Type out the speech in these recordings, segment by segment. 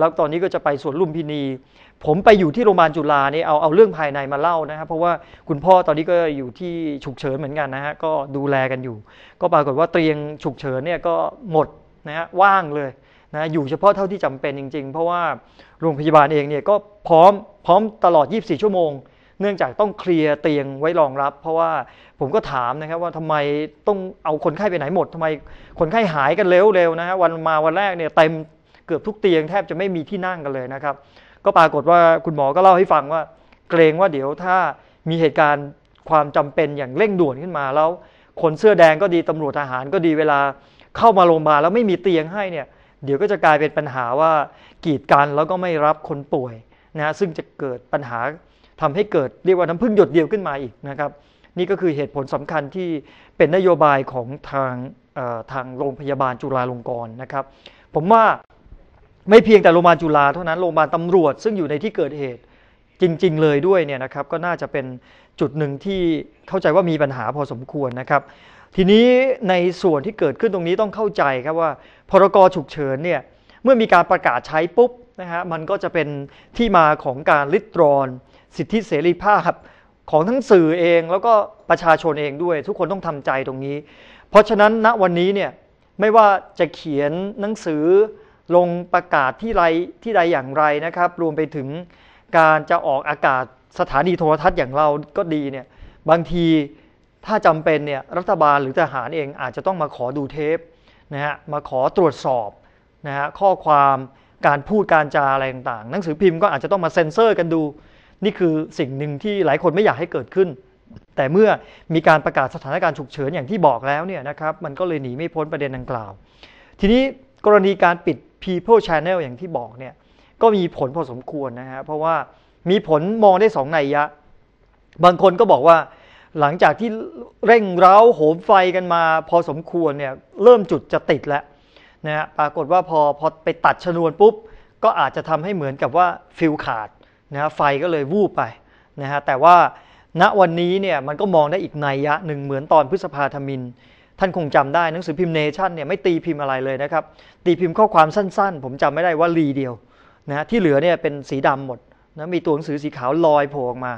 แล้วตอนนี้ก็จะไปสวนลุมพินี ผมไปอยู่ที่โรงพยาบาลจุฬาเนี่ยเอาเอาเรื่องภายในมาเล่านะครับ เพราะว่าคุณพ่อตอนนี้ก็อยู่ที่ฉุกเฉินเหมือนกันนะฮะ ก็ดูแลกันอยู่ ก็ปรากฏว่าเตียงฉุกเฉินเนี่ยก็หมดนะฮะว่างเลยนะอยู่เฉพาะเท่าที่จำเป็นจริง ๆ เพราะว่าโรงพยาบาลเองเนี่ยก็พร้อมพร้อมตลอด 24 ชั่วโมง เนื่องจากต้องเคลียร์เตียงไว้รองรับ เพราะว่าผมก็ถามนะครับว่าทำไมต้องเอาคนไข้ไปไหนหมดทำไมคนไข้หายกันเร็วๆนะฮะวันมาวันแรกเนี่ยเต็ม กือบทุกเตียงแทบจะไม่มีที่นั่งกันเลยนะครับ ก็ปรากฏว่าคุณหมอก็เล่าให้ฟังว่า เกรงว่าเดี๋ยวถ้ามีเหตุการณ์ความจำเป็นอย่างเร่งด่วนขึ้นมาแล้ว คนเสื้อแดงก็ดีตำรวจทหารก็ดีเวลาเข้ามาโรงพยาบาลแล้วไม่มีเตียงให้เนี่ยเดี๋ยวก็จะกลายเป็นปัญหาว่ากีดกันแล้วก็ไม่รับคนป่วยนะซึ่งจะเกิดปัญหาทำให้เกิดเรียกว่าน้ำพึ่งหยดเดียวขึ้นมาอีกนะครับ นี่ก็คือเหตุผลสำคัญที่เป็นนโยบายของทางทางโรงพยาบาลจุฬาลงกรณ์นะครับ ผมว่า ไม่เพียงแต่โรงพยาบาลจุฬาเท่านั้นโรงพยาบาลตำรวจซึ่งอยู่ในที่เกิดเหตุจริง ๆ เลยด้วยเนี่ยนะครับก็น่าจะเป็นจุดหนึ่งที่เข้าใจว่ามีปัญหาพอสมควรนะครับ ทีนี้ในส่วนที่เกิดขึ้นตรงนี้ต้องเข้าใจครับว่าพรกฉุกเฉินเนี่ยเมื่อมีการประกาศใช้ปุ๊บนะฮะมันก็จะเป็นที่มาของการลิดรอน สิทธิเสรีภาพของทั้งสื่อเองแล้วก็ประชาชนเองด้วย ทุกคนต้องทำใจตรงนี้ เพราะฉะนั้นณวันนี้เนี่ยไม่ว่าจะเขียนหนังสือ ลงประกาศที่ไรที่ใดอย่างไรนะครับ รวมไปถึงการจะออกอากาศสถานีโทรทัศน์อย่างเราก็ดีเนี่ยบางทีถ้าจำเป็นเนี่ยรัฐบาลหรือทหารเองอาจจะต้องมาขอดูเทปนะฮะมาขอตรวจสอบนะฮะข้อความการพูดการจาอะไรต่างๆ หนังสือพิมพ์ก็อาจจะต้องมาเซ็นเซอร์กันดู นี่คือสิ่งหนึ่งที่หลายคนไม่อยากให้เกิดขึ้น แต่เมื่อมีการประกาศสถานการณ์ฉุกเฉินอย่างที่บอกแล้วเนี่ยนะครับมันก็เลยหนีไม่พ้นประเด็นดังกล่าว ทีนี้กรณีการปิด People Channel อย่างที่บอกเนี่ยก็มีผลพอสมควรนะฮะเพราะว่ามีผลมองได้สองนัยยะ บางคนก็บอกว่าหลังจากที่เร่งเร้าโหมไฟกันมา พอสมควรเนี่ยเริ่มจุดจะติดแล้วนะฮะปรากฏว่าพอพอไปตัดชนวนปุ๊บ ก็อาจจะทำให้เหมือนกับว่าฟิลขาดนะฮะไฟก็เลยวูบไปนะฮะแต่ว่าณวันนี้เนี่ยมันก็มองได้อีกนัยยะหนึ่งเหมือนตอนพฤษภาธมิน ท่านคงจำได้หนังสือพิมพ์เนชั่นเนี่ยไม่ตีพิมพ์อะไรเลยนะครับ ตีพิมพ์ข้อความสั้นๆ ผมจำไม่ได้ว่ารีเดียวนะที่เหลือเนี่ยเป็นสีดำหมดนะมีตัวหนังสือสีขาวลอยโผล่ออกมา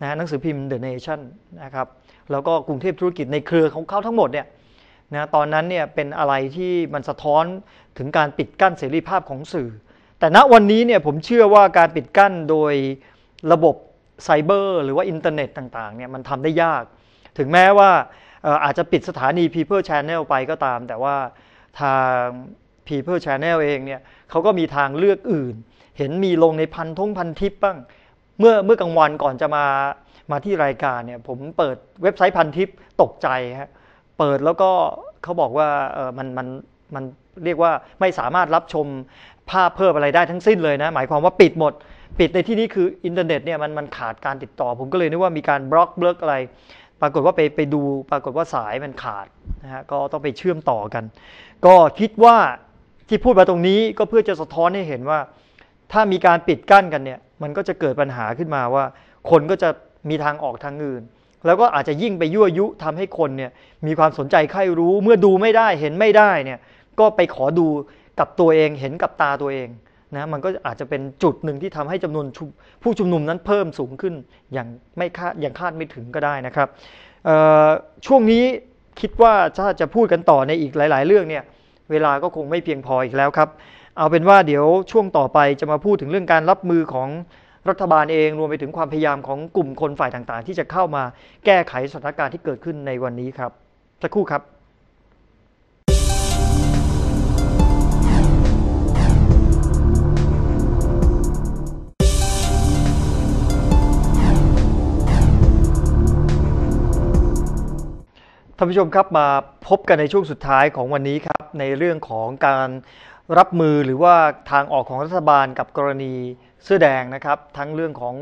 นะหนังสือพิมพ์ The Nation นะครับแล้วก็กรุงเทพธุรกิจในเครือของเขาทั้งหมดเนี่ยนะตอนนั้นเนี่ยเป็นอะไรที่มันสะท้อนถึงการปิดกั้นเสรีภาพของสื่อ แต่ณวันนี้เนี่ยผมเชื่อว่าการปิดกั้นโดยระบบไซเบอร์หรือว่าอินเทอร์เน็ตต่างๆเนี่ยมันทำได้ยาก ถึงแม้ว่า อาจจะปิดสถานี People Channel ไปก็ตาม แต่ว่าทาง People Channel เองเนี่ยเขาก็มีทางเลือกอื่น เห็นมีลงในพันทงพันทิปบ้าง เมื่อเมื่อกลางวันก่อนจะมามาที่รายการเนี่ยผมเปิดเว็บไซต์พันทิปตกใจฮะเปิดแล้วก็เขาบอกว่าเออมันมันมันเรียกว่าไม่สามารถรับชมภาพเพิ่มอะไรได้ทั้งสิ้นเลยนะ หมายความว่าปิดหมด ปิดในที่นี้คืออินเทอร์เน็ตเนี่ยมันมันขาดการติดต่อ ผมก็เลยนึกว่ามีการบล็อกเบิกอะไร ปรากฏว่าไปไปดูปรากฏว่าสายมันขาดนะฮะก็ต้องไปเชื่อมต่อกัน ก็คิดว่าที่พูดมาตรงนี้ก็เพื่อจะสะท้อนให้เห็นว่า ถ้ามีการปิดกั้นกันเนี่ยมันก็จะเกิดปัญหาขึ้นมาว่า คนก็จะมีทางออกทางอื่น แล้วก็อาจจะยิ่งไปยั่วยุทำให้คนเนี่ยมีความสนใจใครรู้เมื่อดูไม่ได้เห็นไม่ได้เนี่ยก็ไปขอดูกับตัวเองเห็นกับตาตัวเอง นะมันก็อาจจะเป็นจุดหนึ่งที่ทำให้จำนวนผู้ชุมนุมนั้นเพิ่มสูงขึ้นอย่างไม่คาดอย่างคาดไม่ถึงก็ได้นะครับช่วงนี้คิดว่าถ้าจะพูดกันต่อในอีกหลาย ๆ เรื่องเนี่ยเวลาก็คงไม่เพียงพออีกแล้วครับ เอาเป็นว่าเดี๋ยวช่วงต่อไปจะมาพูดถึงเรื่องการรับมือของรัฐบาลเองรวมไปถึงความพยายามของกลุ่มคนฝ่ายต่างๆ ที่จะเข้ามาแก้ไขสถานการณ์ที่เกิดขึ้นในวันนี้ครับสักครู่ครับ ท่านผู้ชมครับมาพบกันในช่วงสุดท้ายของวันนี้ครับในเรื่องของการรับมือหรือว่าทางออกของรัฐบาลกับกรณีเสื้อแดงนะครับ ทั้งเรื่องของ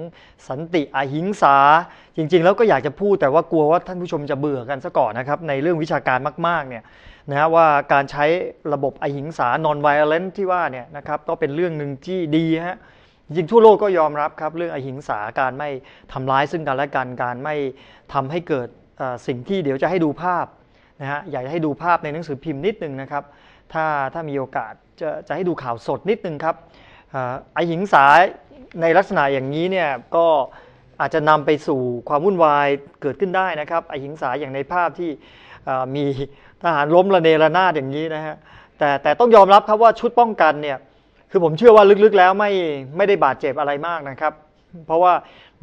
สันติอหิงสา จริง ๆ แล้วก็อยากจะพูดแต่ว่ากลัวว่าท่านผู้ชมจะเบื่อกันซะก่อนนะครับ ในเรื่องวิชาการมากๆเนี่ยนะฮะว่าการใช้ระบบอหิงสา non violence ที่ว่าเนี่ยนะครับก็เป็นเรื่องหนึ่งที่ดีฮะจริงทั่วโลกก็ยอมรับครับเรื่องอหิงสาการไม่ทำร้ายซึ่งกันและกันการไม่ทำให้เกิด สิ่งที่เดี๋ยวจะให้ดูภาพนะฮะอยากจะให้ดูภาพในหนังสือพิมพ์นิดนึงนะครับ ถ้าถ้ามีโอกาสจะจะให้ดูข่าวสดนิดนึงครับอ่าอหิงสายในลักษณะอย่างนี้เนี่ยก็อาจจะนำไปสู่ความวุ่นวายเกิดขึ้นได้นะครับอหิงสาอย่างในภาพที่มีทหารล้มระเนระนาดอย่างนี้นะฮะแต่แต่ต้องยอมรับครับว่าชุดป้องกันเนี่ยคือผมเชื่อว่าลึกๆแล้วไม่ไม่ได้บาดเจ็บอะไรมากนะครับ เพราะว่า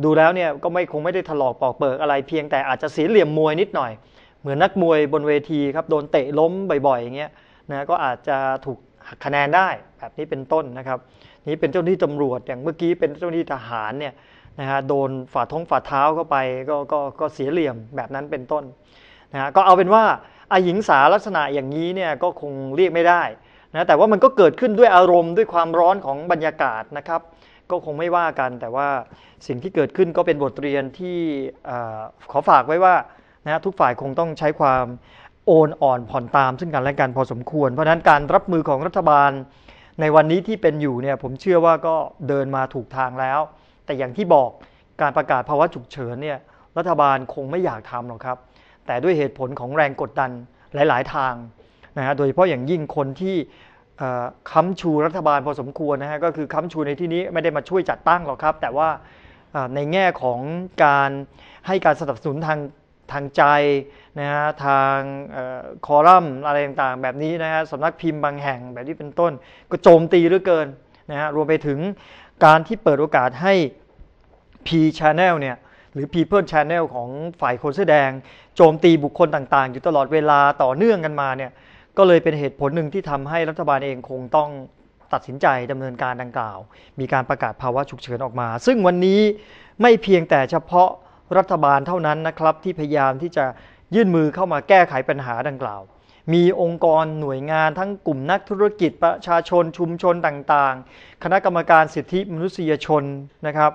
ดูแล้วเนี่ยก็ไม่คงไม่ได้ถลอกปอกเปิกอะไรเพียงแต่อาจจะเสียเหลี่ยมมวยนิดหน่อย เหมือนนักมวยบนเวทีครับโดนเตะล้มบ่อยๆอย่างเงี้ยนะก็อาจจะถูกหักคะแนนได้แบบนี้เป็นต้นนะครับ นี่เป็นเจ้าหน้าที่ตำรวจอย่างเมื่อกี้เป็นเจ้าหน้าที่ทหารเนี่ยนะฮะโดนฝ่าท้องฝ่าเท้าเข้าไปก็ก็ก็เสียเหลี่ยมแบบนั้นเป็นต้นนะฮะก็เอาเป็นว่าอาหญิงสาลักษณะอย่างนี้เนี่ยก็คงเรียกไม่ได้ นะแต่ว่ามันก็เกิดขึ้นด้วยอารมณ์ด้วยความร้อนของบรรยากาศนะครับ ก็คงไม่ว่ากัน แต่ว่าสิ่งที่เกิดขึ้นก็เป็นบทเรียนที่อขอฝากไว้ว่านะทุกฝ่ายคงต้องใช้ความโอนอ่อนผ่อนตามซึ่งกันและกันพอสมควร เพราะนั้นการรับมือของรัฐบาลในวันนี้ที่เป็นอยู่เนี่ยผมเชื่อว่าก็เดินมาถูกทางแล้ว แต่อย่างที่บอกการประกาศภาวะฉุกเฉินเนี่ยรัฐบาลคงไม่อยากทำหรอกครับ แต่ด้วยเหตุผลของแรงกดดันหลาย ๆ ทาง นะฮะโดยเฉพาะอย่างยิ่งคนที่ค้ำชูรัฐบาลพอสมควรนะฮะก็คือค้ำชูในที่นี้ไม่ได้มาช่วยจัดตั้งหรอกครับ แต่ว่าในแง่ของการให้การสนับสนุนทางทางใจนะฮะทางออคอลัมน์อะไรต่างๆ แบบนี้นะฮะสำนักพิมพ์บางแห่งแบบนี้เป็นต้น ก็โจมตีเหลือเกินนะฮะรวมไปถึงการที่เปิดโอกาสให้ P Channel เนี่ยหรือ People Channel ของฝ่ายคนเสื้อแดง โจมตีบุคคลต่างๆ อยู่ตลอดเวลาต่อเนื่องกันมาเนี่ย ก็เลยเป็นเหตุผลหนึ่งที่ทำให้รัฐบาลเองคงต้องตัดสินใจดำเนินการดังกล่าว มีการประกาศภาวะฉุกเฉินออกมา ซึ่งวันนี้ไม่เพียงแต่เฉพาะรัฐบาลเท่านั้นนะครับที่พยายามที่จะยื่นมือเข้ามาแก้ไขปัญหาดังกล่าว มีองค์กรหน่วยงานทั้งกลุ่มนักธุรกิจประชาชนชุมชนต่างๆ คณะกรรมการสิทธิมนุษยชนนะครับ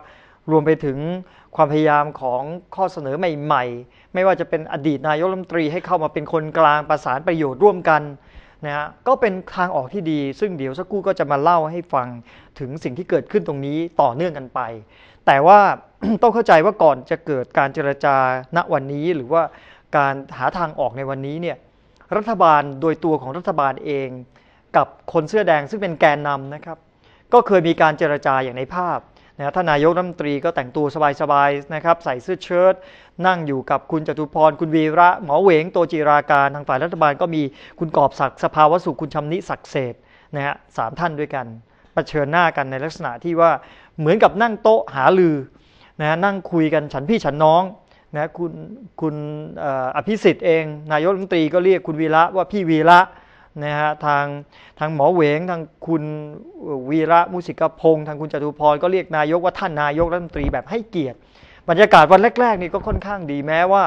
รวมไปถึงความพยายามของข้อเสนอใหม่ ๆ ไม่ว่าจะเป็นอดีตนายกรัฐมนตรีให้เข้ามาเป็นคนกลางประสานประโยชน์ร่วมกันนะฮะก็เป็นทางออกที่ดี ซึ่งเดี๋ยวสักครู่ก็จะมาเล่าให้ฟังถึงสิ่งที่เกิดขึ้นตรงนี้ต่อเนื่องกันไป แต่ว่าต้องเข้าใจว่าก่อนจะเกิดการเจรจาณวันนี้ หรือว่าการหาทางออกในวันนี้เนี่ยรัฐบาลโดยตัวของรัฐบาลเอง กับคนเสื้อแดงซึ่งเป็นแกนนำนะครับ ก็เคยมีการเจรจาอย่างในภาพ นะท่านนายกรัฐมนตรีก็แต่งตัวสบายๆนะครับใส่เสื้อเชิ้ตนั่งอยู่กับคุณจตุพร คุณวีระหมอเหวงโตจิราการทางฝ่ายรัฐบาลก็มีคุณกอบศักดิ์สภาวสุขคุณชำนิศักดิ์เศษนะฮะสามท่านด้วยกันเชิญหน้ากันในลักษณะที่ว่าเหมือนกับนั่งโต๊ะหาลือนะนั่งคุยกันฉันพี่ฉันน้องนะคุณคุณเอ่ออภิสิทธิ์เอง นายกรัฐมนตรีก็เรียกคุณวีระว่าพี่วีระ นะฮะทางทางหมอเหวงทางคุณวีระมุสิกพงษ์ทางคุณจตุพรก็เรียกนายกว่าท่านนายกรัฐมนตรีแบบให้เกียรติ บรรยากาศวันแรกๆนี่ก็ค่อนข้างดีแม้ว่า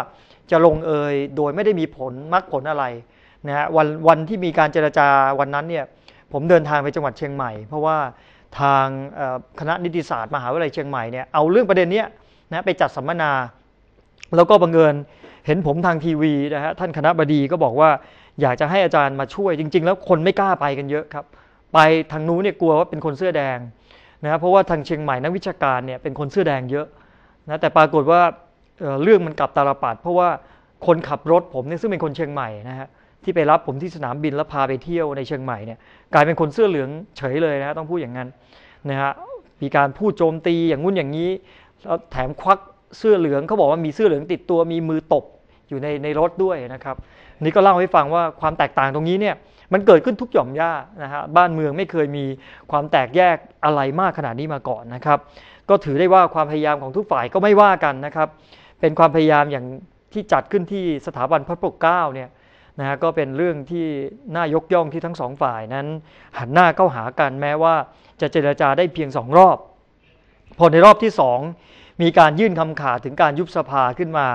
จะลงเอยโดยไม่ได้มีผลมรรคผลอะไรนะฮะวันวันที่มีการเจรจาวันนั้นเนี่ยผมเดินทางไปจังหวัดเชียงใหม่ เพราะว่าทางคณะนิติศาสตร์มหาวิทยาลัยเชียงใหม่เนี่ยเอาเรื่องประเด็นนี้นะไปจัดสัมมนา แล้วก็บังเอิญเห็นผมทางทีวีนะฮะท่านคณะบดีก็บอกว่า อยากจะให้อาจารย์มาช่วยจริง ๆ แล้วคนไม่กล้าไปกันเยอะครับ ไปทางนู้นเนี่ยกลัวว่าเป็นคนเสื้อแดงนะเพราะว่าทางเชียงใหม่นักวิชาการเนี่ยเป็นคนเสื้อแดงเยอะนะแต่ปรากฏว่าเเรื่องมันกลับตาลปัดเพราะว่าคนขับรถผมเนี่ยซึ่งเป็นคนเชียงใหม่นะฮะที่ไปรับผมที่สนามบินแล้วพาไปเที่ยวในเชียงใหม่เนี่ยกลายเป็นคนเสื้อเหลืองเฉยเลยนะฮะต้องพูดอย่างนั้นนะฮะมีการพูดโจมตีอย่างงู้นอย่างนี้แล้วแถมควักเสื้อเหลืองเขาบอกว่ามีเสื้อเหลืองติดตัวมีมือตบ อยู่ในในรถด้วยนะครับ นี่ก็เล่าให้ฟังว่าความแตกต่างตรงนี้เนี่ยมันเกิดขึ้นทุกหย่อมย่านะฮะบ้านเมืองไม่เคยมีความแตกแยกอะไรมากขนาดนี้มาก่อนนะครับ ก็ถือได้ว่าความพยายามของทุกฝ่ายก็ไม่ว่ากันนะครับ เป็นความพยายามอย่างที่จัดขึ้นที่สถาบันพระปกเกล้าเนี่ยนะฮะก็เป็นเรื่องที่น่ายกย่องที่ทั้งสองฝ่ายนั้น หันหน้าเข้าหากันแม้ว่าจะเจรจาได้เพียงสองรอบ พอในรอบที่สองมีการยื่นคำขาดถึงการยุบสภาขึ้นมา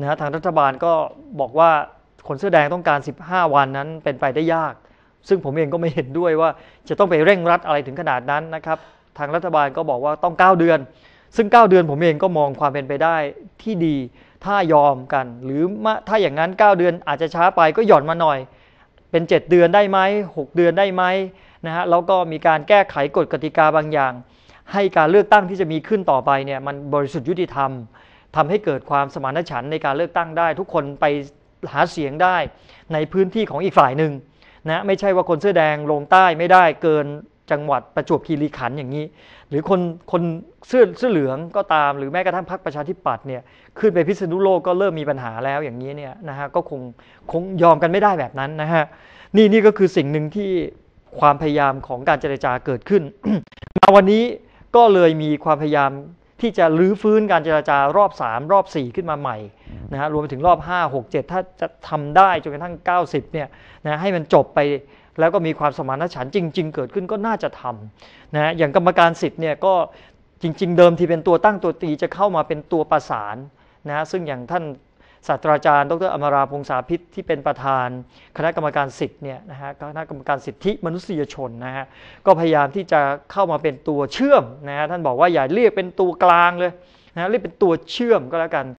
นะฮะทางรัฐบาลก็บอกว่าคนเสื้อแดงต้องการ 15 วันนั้นเป็นไปได้ยาก ซึ่งผมเองก็ไม่เห็นด้วยว่าจะต้องไปเร่งรัดอะไรถึงขนาดนั้นนะครับ ทางรัฐบาลก็บอกว่าต้อง 9 เดือน ซึ่ง 9 เดือนผมเองก็มองความเป็นไปได้ที่ดี ถ้ายอมกัน หรือถ้าอย่างนั้น 9 เดือนอาจจะช้าไปก็หย่อนมาหน่อย เป็น 7 เดือนได้ไหม6 เดือนได้ไหมนะฮะแล้วก็มีการแก้ไขกฎกติกาบางอย่าง ให้การเลือกตั้งที่จะมีขึ้นต่อไปเนี่ยมันบริสุทธิ์ยุติธรรม ทำให้เกิดความสมานฉันท์ในการเลือกตั้งได้ ทุกคนไปหาเสียงได้ในพื้นที่ของอีกฝ่ายหนึ่งนะไม่ใช่ว่าคนเสื้อแดงลงใต้ไม่ได้เกินจังหวัดประจวบคีรีขันธ์อย่างนี้ หรือคนคนเสื้อเสื้อเหลืองก็ตาม หรือแม้กระทั่งพรรคประชาธิปัตย์เนี่ยขึ้นไปพิษณุโลกก็เริ่มมีปัญหาแล้วอย่างนี้เนี่ยนะฮะก็คงคงยอมกันไม่ได้แบบนั้นนะฮะนี่นี่ก็คือสิ่งหนึ่งที่ความพยายามของการเจรจาเกิดขึ้นมาวันนี้ก็เลยมีความพยายาม ที่จะรื้อฟื้นการเจรจารอบ 3 รอบ 4 ขึ้นมาใหม่นะฮะรวมไปถึงรอบ 5 6 7 ถ้าจะทำได้จนกระทั่ง 90เนี่ยนะให้มันจบไปแล้วก็มีความสมานฉันท์จริง ๆ เกิดขึ้นก็น่าจะทำนะฮะอย่างกรรมการสิทธิ์เนี่ยก็จริง ๆ เดิมทีเป็นตัวตั้งตัวตีจะเข้ามาเป็นตัวประสานนะฮะซึ่งอย่างท่าน ศาสตราจารย์ ดรอมราพงษาพิษที่เป็นประธาน คณะกรรมการสิทธิ์เนี่ยนะฮะคณะกรรมการสิทธิมนุษยชนนะฮะก็พยายามที่จะเข้ามาเป็นตัวเชื่อมนะฮะท่านบอกว่าอย่าเรียกเป็นตัวกลางเลยนะะเรียกเป็นตัวเชื่อมก็แล้วกัน